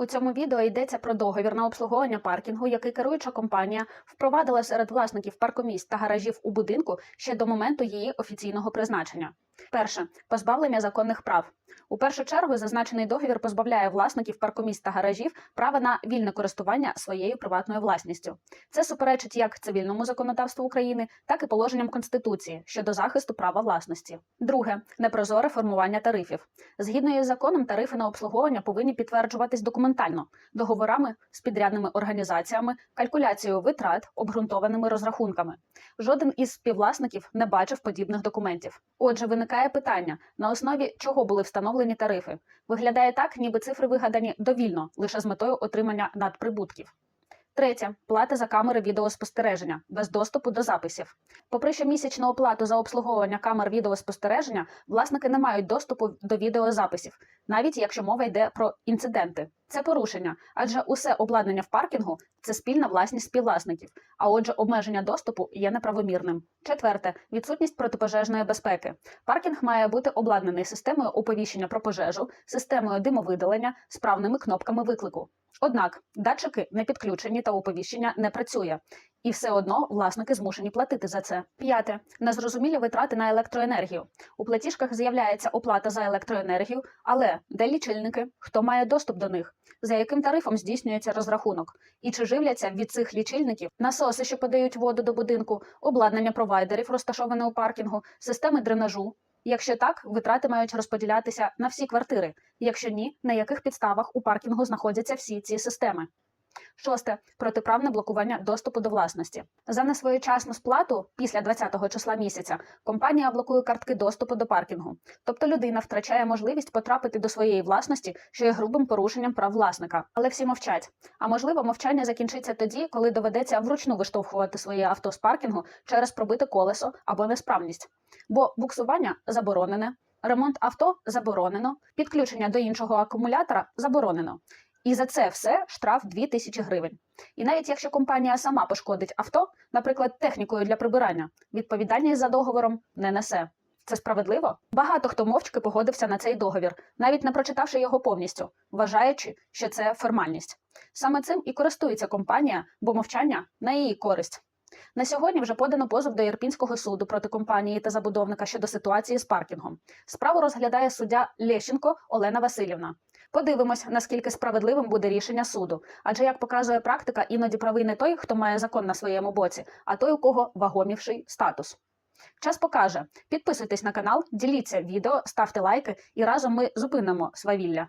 У цьому відео йдеться про договір на обслуговування паркінгу, який керуюча компанія впровадила серед власників паркомісць та гаражів у будинку ще до моменту її офіційного призначення. Перше позбавлення законних прав. У першу чергу зазначений договір позбавляє власників паркомісць та гаражів права на вільне користування своєю приватною власністю. Це суперечить як цивільному законодавству України, так і положенням Конституції щодо захисту права власності. Друге непрозоре формування тарифів. Згідно із законом, тарифи на обслуговування повинні підтверджуватись документально договорами з підрядними організаціями, калькуляцією витрат, обґрунтованими розрахунками. Жоден із співвласників не бачив подібних документів. Отже, виникає питання: на основі чого були встановлені тарифи? Виглядає так, ніби цифри вигадані довільно, лише з метою отримання надприбутків. Третє плата за камери відеоспостереження без доступу до записів. Попри щомісячну оплату за обслуговування камер відеоспостереження, власники не мають доступу до відеозаписів, навіть якщо мова йде про інциденти. Це порушення, адже усе обладнання в паркінгу це спільна власність співвласників. А отже, обмеження доступу є неправомірним. Четверте відсутність протипожежної безпеки. Паркінг має бути обладнаний системою оповіщення про пожежу, системою димовидалення, справними кнопками виклику. Однак датчики не підключені та оповіщення не працює. І все одно власники змушені платити за це. П'яте незрозумілі витрати на електроенергію. У платіжках з'являється оплата за електроенергію, але де лічильники, хто має доступ до них, за яким тарифом здійснюється розрахунок, і чи живляться від цих лічильників насоси, що подають воду до будинку, обладнання провайдерів, розташоване у паркінгу, системи дренажу. Якщо так, витрати мають розподілятися на всі квартири. Якщо ні, на яких підставах у паркінгу знаходяться всі ці системи. Шосте протиправне блокування доступу до власності. За несвоєчасну сплату після 20-го числа місяця компанія блокує картки доступу до паркінгу. Тобто людина втрачає можливість потрапити до своєї власності, що є грубим порушенням прав власника. Але всі мовчать. А можливо, мовчання закінчиться тоді, коли доведеться вручну виштовхувати своє авто з паркінгу через пробите колесо або несправність. Бо буксування заборонене, ремонт авто заборонено, підключення до іншого акумулятора заборонено. І за це все штраф 2000 гривень. І навіть якщо компанія сама пошкодить авто, наприклад, технікою для прибирання, відповідальність за договором не несе. Це справедливо? Багато хто мовчки погодився на цей договір, навіть не прочитавши його повністю, вважаючи, що це формальність. Саме цим і користується компанія, бо мовчання на її користь. На сьогодні вже подано позов до Ірпінського суду проти компанії та забудовника щодо ситуації з паркінгом. Справу розглядає суддя Лещенко Олена Васильівна. Подивимось, наскільки справедливим буде рішення суду. Адже, як показує практика, іноді правий не той, хто має закон на своєму боці, а той, у кого вагомівший статус. Час покаже. Підписуйтесь на канал, діліться відео, ставте лайки, і разом ми зупинимо свавілля.